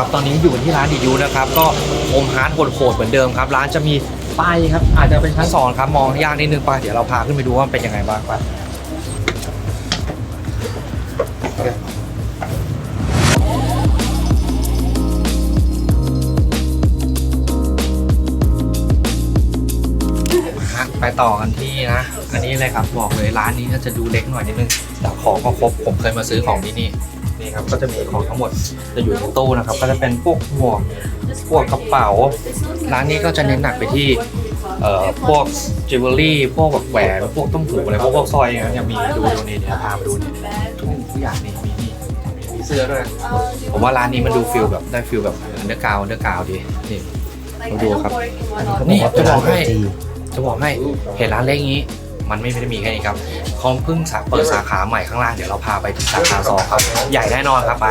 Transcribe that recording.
ครับตอนนี้อยู่ที่ร้านดียูนะครับก็โอมฮาร์ดโหดๆเหมือนเดิมครับ ร้านจะมีป้ายครับอาจจะเป็นชั้นสองครับมองยากนิดนึงไปเดี๋ยวเราพาขึ้นไปดูว่ามันเป็นยังไงบ้างไปไปต่อกันที่นะ อันนี้เลยครับบอกเลยร้านนี้น่าจะดูเล็กหน่อยนิดนึงแต่ของก็ครบผมเคยมาซื้อของที่นี่ นี่ครับก็จะมีของทั้งหมดจะอยู่ในตู้นะครับ ก็จะเป็นพวกหมวกพวกกระเป๋า ร้านนี้ก็จะเน้นหนักไปที่เอ่อพวกจิวเวลรี่พวกแบบแหวนพวกต้มหูอะไรพวกพวกสร้อยอย่างเงี้ยมีดูดูนี่เดี๋ยวพามาดูนี่ทุกทุกอย่างนี่มีนี่มีเสื้อด้วยผมว่าร้านนี้มันดูฟิลแบบได้ฟิลแบบเนื้อกาวเนื้อกาวดีนี่มาดูครับนี่จะบอกให้จะบอกให้เห็นร้านเล็กอย่างนี้ มันไม่ได้มีแค่นี้ครับเขาเพิ่งเปิดสาขาใหม่ข้างล่างเดี๋ยวเราพาไปสาขาสองครับ ใหญ่แน่นอนครับไป